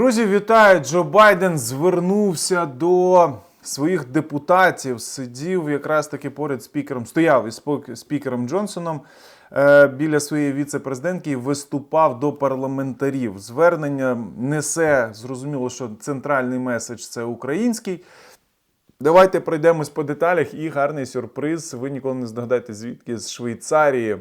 Друзі, вітаю! Джо Байден звернувся до своїх депутатів. Сидів якраз таки поряд спікером, стояв із спікером Джонсоном е, біля своєї віце-президентки і виступав до парламентарів. Звернення несе зрозуміло, що центральний меседж це український. Давайте пройдемось по деталях. І гарний сюрприз. Ви ніколи не здогадаєте, звідки з Швейцарії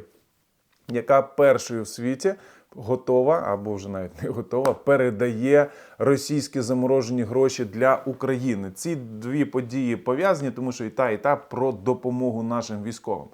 яка першою в світі готова або вже навіть не готова, передає російські заморожені гроші для України. Ці дві події пов'язані, тому що і та, і та про допомогу нашим військовим.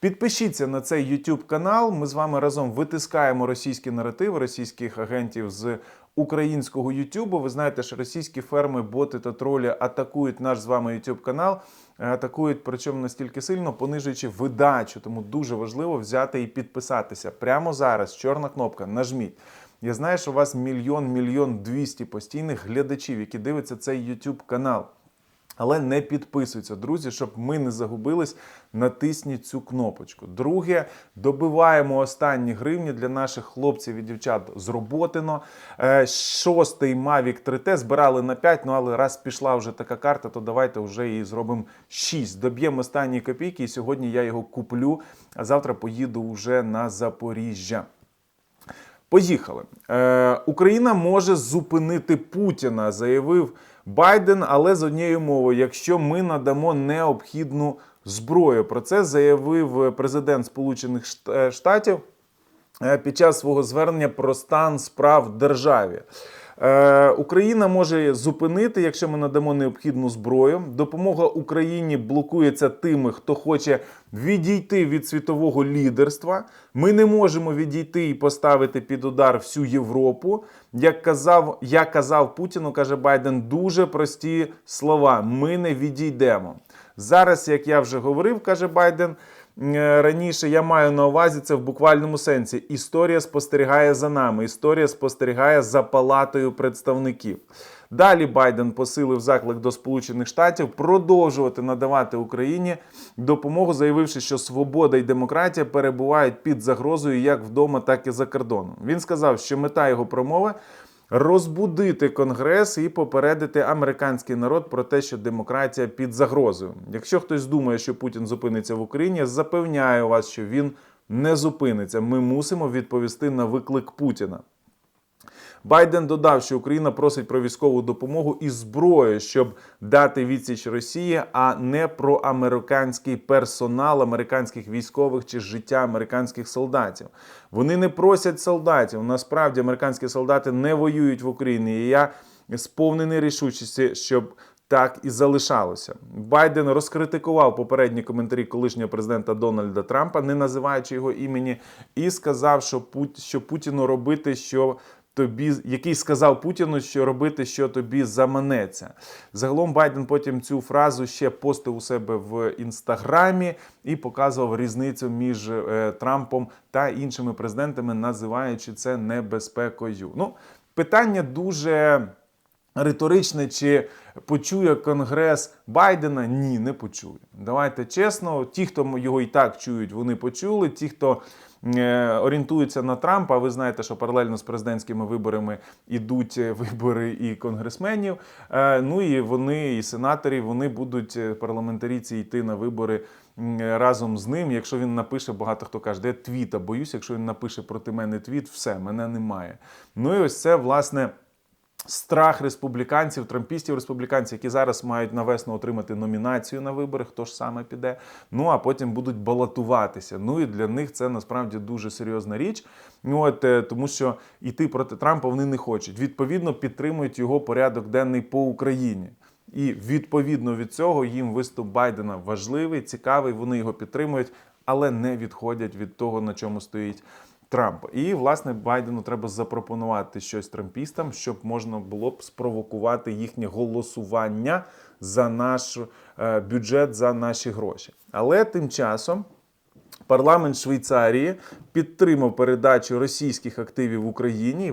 Підпишіться на цей YouTube канал. Ми з вами разом витискаємо російські наративи російських агентів з українського YouTube. Ви знаєте, що російські ферми, боти та тролі атакують наш з вами YouTube канал. Е, Атакують, причому настільки сильно, понижуючи видачу. Тому дуже важливо взяти і підписатися прямо зараз. Чорна кнопка, нажміть. Я знаю, що у вас мільйон, мільйон двісті постійних глядачів, які дивляться цей YouTube канал. Але не підписуються, друзі, щоб ми не загубились. Натисніть цю кнопочку. Друге, добиваємо останні гривні для наших хлопців і дівчат з роботино. Е, Шостий Mavic 3T збирали на 5, ну але раз пішла вже така карта, то давайте вже її зробимо 6. Доб'ємо останні копійки, і сьогодні я його куплю, а завтра поїду вже на Запоріжжя. Поїхали. Е, Україна може зупинити Путіна, заявив Байден, але з однією мовою, якщо ми надамо необхідну зброю. Про це заявив президент Сполучених е, Штатів е, під час свого звернення про стан справ в державі. Е, Україна може зупинити, якщо ми надамо необхідну зброю. Допомога Україні блокується тими, хто хоче відійти від світового лідерства. Ми не можемо відійти і поставити під удар всю Європу. Як казав, я казав Путіну, каже Байден, дуже прості слова: ми не відійдемо. Зараз, як я вже говорив, каже Байден. Е, Раніше я маю на увазі це в буквальному сенсі. Історія спостерігає за нами. Історія спостерігає за палатою представників. Далі Байден посилив заклик до Сполучених Штатів продовжувати надавати Україні допомогу, заявивши, що свобода і демократія перебувають під загрозою як вдома, так і за кордоном. Він сказав, що мета його промови розбудити конгрес і попередити американський народ про те, що демократія під загрозою. Якщо хтось думає, що Путін зупиниться в Україні, запевняю вас, що він не зупиниться. Ми мусимо відповісти на виклик Путіна. Байден додав, що Україна просить про військову допомогу і зброю, щоб дати відсіч Росії, а не про американський персонал, американських військових чи життя американських солдатів. Вони не просять солдатів. Насправді американські солдати не воюють в Україні. І я сповнений рішучості, щоб так і залишалося. Байден розкритикував попередні коментарі колишнього президента Дональда Трампа, не називаючи його імені, і сказав, що що Путіну робити, що тобі, який сказав Путіну, що робити, що тобі заманеться. Загалом Байден потім цю фразу ще постив у себе в інстаграмі і показував різницю між е, Трампом та іншими президентами, називаючи це небезпекою. Ну, питання дуже. Риторичне, чи почує Конгрес Байдена? Ні, не почує. Давайте чесно, ті, хто його і так чують, вони почули. Ті, хто орієнтуються на Трампа, ви знаєте, що паралельно з президентськими виборами ідуть е, вибори і конгресменів. Е, ну і вони, і сенаторів, вони будуть парламентарійці йти на вибори разом з ним. Якщо він напише, багато хто каже, де твіта, боюсь, якщо він напише проти мене твіт, все, мене немає. Ну і ось це, власне. Страх республіканців, трампістів республіканців, які зараз мають на весну отримати номінацію на вибори, хто ж саме піде. Ну а потім будуть балотуватися. Ну і для них це насправді дуже серйозна річ. Ну от е, тому, що йти проти Трампа вони не хочуть. Відповідно, підтримують його порядок денний по Україні. І відповідно від цього їм виступ Байдена важливий, цікавий. Вони його підтримують, але не відходять від того, на чому стоїть Трамп. І власне Байдену треба запропонувати щось трампістам, щоб можна було б спровокувати їхнє голосування за наш е, бюджет, за наші гроші. Але тим часом. Парламент Швейцарії підтримав передачу російських активів в Україні. І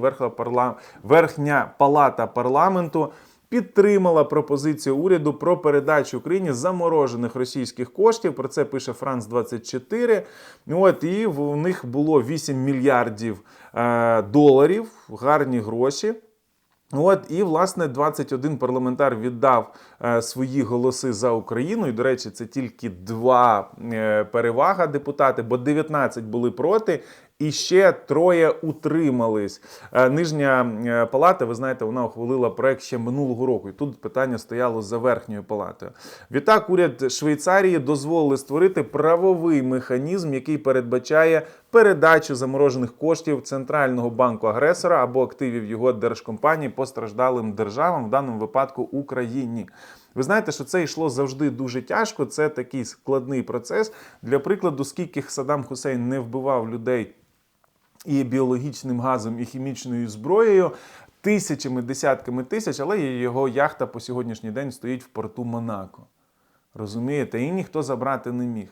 верхня, палата парламенту підтримала пропозицію уряду про передачу Україні заморожених російських коштів. Про це пише Франс 24. От і в них було 8 мільярдів е, доларів, гарні гроші. От і власне 21 парламентар віддав е, свої голоси за Україну. І до речі, це тільки два е, перевага депутати, бо 19 були проти. І ще троє утримались. Е, Нижня е, палата, ви знаєте, вона ухвалила проект ще минулого року. І тут питання стояло за верхньою палатою. Відтак, уряд Швейцарії дозволили створити правовий механізм, який передбачає передачу заморожених коштів центрального банку агресора або активів його держкомпанії постраждалим державам, в даному випадку Україні. Ви знаєте, що це йшло завжди дуже тяжко. Це такий складний процес. Для прикладу, скільки Саддам Хусейн не вбивав людей і біологічним газом, і хімічною зброєю. Тисячами, десятками тисяч, але його яхта по сьогоднішній день стоїть в порту Монако. Розумієте? І ніхто забрати не міг.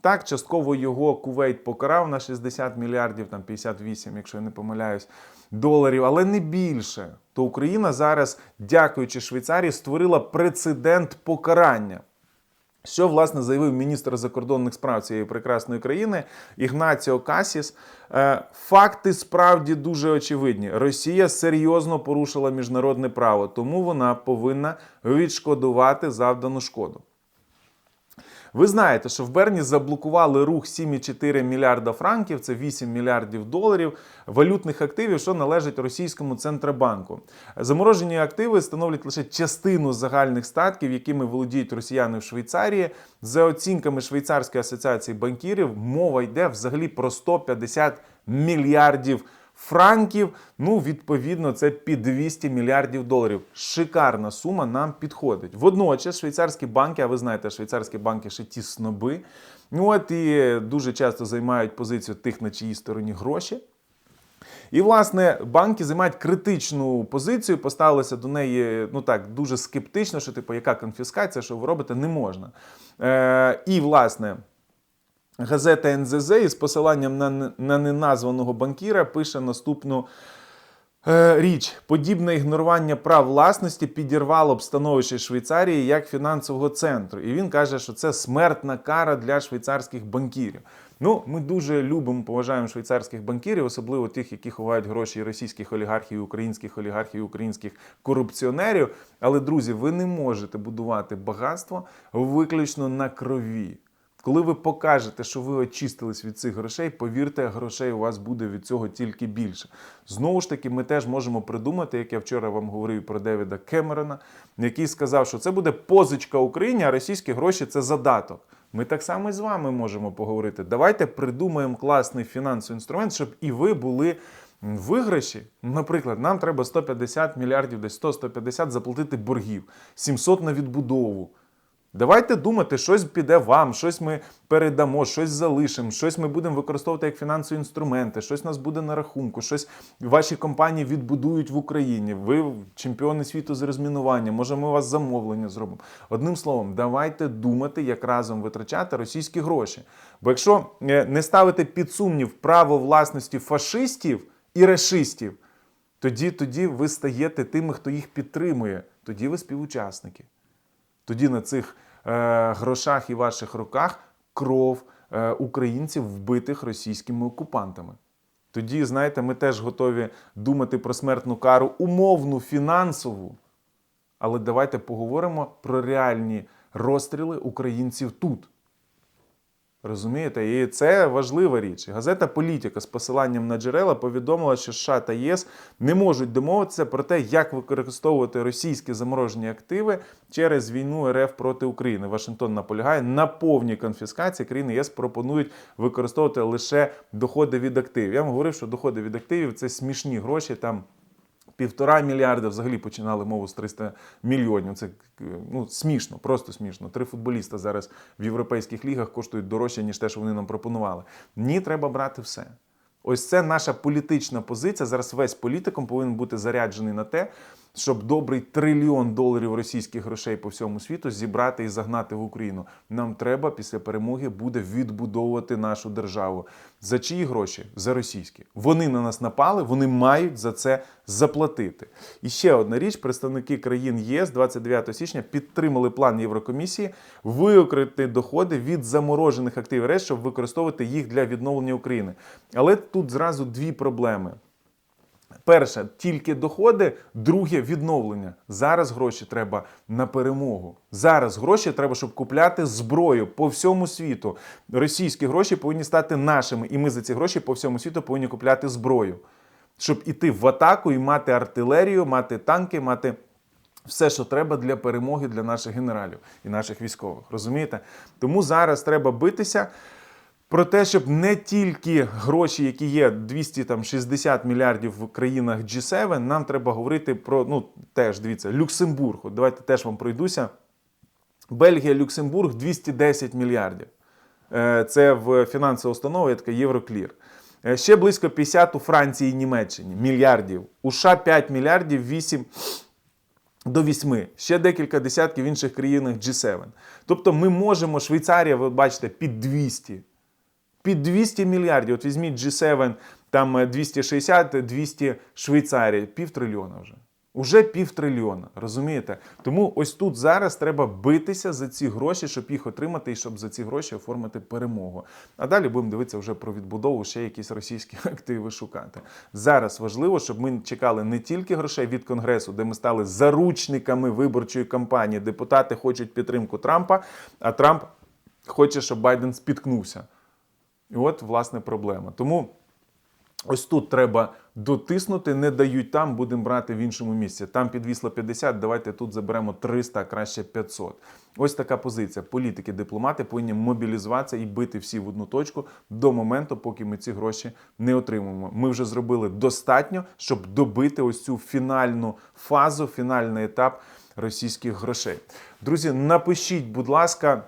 Так, частково його Кувейт покарав на 60 мільярдів, там 58, якщо я не помиляюсь, доларів, але не більше. То Україна зараз, дякуючи Швейцарії, створила прецедент покарання. Що власне заявив міністр закордонних справ цієї прекрасної країни Ігнаціо Касіс? Е, Факти справді дуже очевидні. Росія серйозно порушила міжнародне право, тому вона повинна відшкодувати завдану шкоду. Ви знаєте, що в Берні заблокували рух 7,4 мільярда франків, це 8 мільярдів доларів валютних активів, що належать російському центробанку. Заморожені активи становлять лише частину загальних статків, якими володіють росіяни в Швейцарії. За оцінками Швейцарської асоціації банкірів, мова йде взагалі про 150 мільярдів франків. Ну, відповідно, це під 200 мільярдів доларів. Шикарна сума нам підходить. Водночас, швейцарські банки, а ви знаєте, швейцарські банки ще ті сноби. Ну от і дуже часто займають позицію тих, на чиїй стороні гроші. І, власне, банки займають критичну позицію, поставилися до неї ну так дуже скептично, що типу, яка конфіскація, що ви робите, не можна. Е, І, власне. Газета НЗЗ із посиланням на, на неназваного банкіра пише наступну е, річ: подібне ігнорування прав власності підірвало б становище Швейцарії як фінансового центру. І він каже, що це смертна кара для швейцарських банкірів. Ну, ми дуже любимо, поважаємо швейцарських банкірів, особливо тих, які ховають гроші російських олігархів, українських олігархів, українських корупціонерів. Але, друзі, ви не можете будувати багатство виключно на крові. Коли ви покажете, що ви очистились від цих грошей, повірте, грошей у вас буде від цього тільки більше. Знову ж таки, ми теж можемо придумати, як я вчора вам говорив про Девіда Кемерона, який сказав, що це буде позичка Україні, а російські гроші це задаток. Ми так само і з вами можемо поговорити. Давайте придумаємо класний фінансовий інструмент, щоб і ви були. Виграші, наприклад, нам треба 150 мільярдів, десь 100-150 заплатити боргів, 700 на відбудову. Давайте думати, щось піде вам, щось ми передамо, щось залишимо, щось ми будемо використовувати як фінансові інструменти, щось у нас буде на рахунку, щось ваші компанії відбудують в Україні. Ви чемпіони світу з розмінування. Може, ми у вас замовлення зробимо. Одним словом, давайте думати, як разом витрачати російські гроші. Бо якщо е, не ставити під сумнів право власності фашистів і решистів, тоді, тоді ви стаєте тими, хто їх підтримує. Тоді ви співучасники. Тоді на цих е, грошах і ваших руках кров е, українців, вбитих російськими окупантами. Тоді, знаєте, ми теж готові думати про смертну кару, умовну, фінансову. Але давайте поговоримо про реальні розстріли українців тут. Розумієте? І це важлива річ. Газета Політика з посиланням на джерела повідомила, що США та ЄС не можуть домовитися про те, як використовувати російські заморожені активи через війну РФ проти України. Вашингтон наполягає на повній конфіскації. Країни ЄС пропонують використовувати лише доходи від активів. Я вам говорив, що доходи від активів це смішні гроші там. Півтора мільярда взагалі починали мову з 300 мільйонів. Це ну, смішно, просто смішно. Три футболіста зараз в європейських лігах коштують дорожче, ніж те, що вони нам пропонували. Ні, треба брати все. Ось це наша політична позиція. Зараз весь політиком повинен бути заряджений на те, щоб добрий трильйон доларів російських грошей по всьому світу зібрати і загнати в Україну. Нам треба після перемоги буде відбудовувати нашу державу. За чиї гроші? За російські. Вони на нас напали, вони мають за це заплатити. І ще одна річ: представники країн ЄС 29 січня підтримали план Єврокомісії виокрити доходи від заморожених активів РЕС, щоб використовувати їх для відновлення України. Але тут зразу дві проблеми. Перше, тільки доходи, друге відновлення. Зараз гроші треба на перемогу. Зараз гроші треба, щоб купляти зброю по всьому світу. Російські гроші повинні стати нашими, і ми за ці гроші по всьому світу повинні купляти зброю, щоб іти в атаку і мати артилерію, мати танки, мати. Все, що треба для перемоги для наших генералів і наших військових. Розумієте? Тому зараз треба битися про те, щоб не тільки гроші, які є 260 мільярдів в країнах G7, нам треба говорити про ну теж дивіться, Люксембург. От давайте теж вам пройдуся. Бельгія, Люксембург 210 мільярдів. Е, Це в фінансова установа, є така Євроклір. Е, Ще близько 50 у Франції і Німеччині мільярдів. У США 5 мільярдів 8 до 8. Ще декілька десятків в інших країнах G7. Тобто ми можемо, Швейцарія, ви бачите, під 200. Під 200 мільярдів. От візьміть G7, там е, 260, 200 Швейцарія, півтрильйона вже. Уже півтрильйона, розумієте? Тому ось тут зараз треба битися за ці гроші, щоб їх отримати і щоб за ці гроші оформити перемогу. А далі будемо дивитися вже про відбудову, ще якісь російські активи шукати. Зараз важливо, щоб ми чекали не тільки грошей від Конгресу, де ми стали заручниками виборчої кампанії. Депутати хочуть підтримку Трампа, а Трамп хоче, щоб Байден спіткнувся. І от, власне, проблема. Тому ось тут треба дотиснути, не дають там, будемо брати в іншому місці. Там підвісло 50, давайте тут заберемо 300, а краще 500. Ось така позиція. Політики, дипломати повинні мобілізуватися і бити всі в одну точку до моменту, поки ми ці гроші не отримаємо. Ми вже зробили достатньо, щоб добити ось цю фінальну фазу, фінальний етап російських грошей. Друзі, напишіть, будь ласка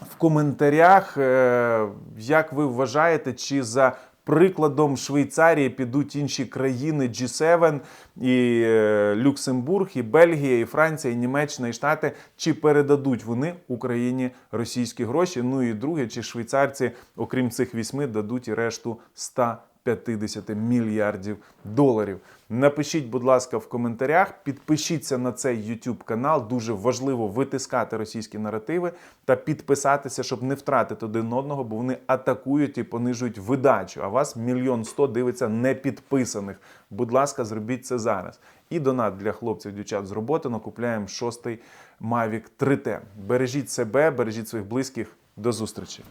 в коментарях, е, як ви вважаєте, чи за прикладом Швейцарії підуть інші країни G7, і е, Люксембург, і Бельгія, і Франція, і Німеччина, і Штати, чи передадуть вони Україні російські гроші? Ну і друге, чи швейцарці, окрім цих вісьми, дадуть і решту 100 50 мільярдів доларів. Напишіть, будь ласка, в коментарях, підпишіться на цей YouTube канал. Дуже важливо витискати російські наративи та підписатися, щоб не втратити один одного, бо вони атакують і понижують видачу. А вас мільйон сто дивиться не підписаних. Будь ласка, зробіть це зараз. І донат для хлопців, дівчат з роботи накупляємо шостий Mavic 3T. Бережіть себе, бережіть своїх близьких. До зустрічі.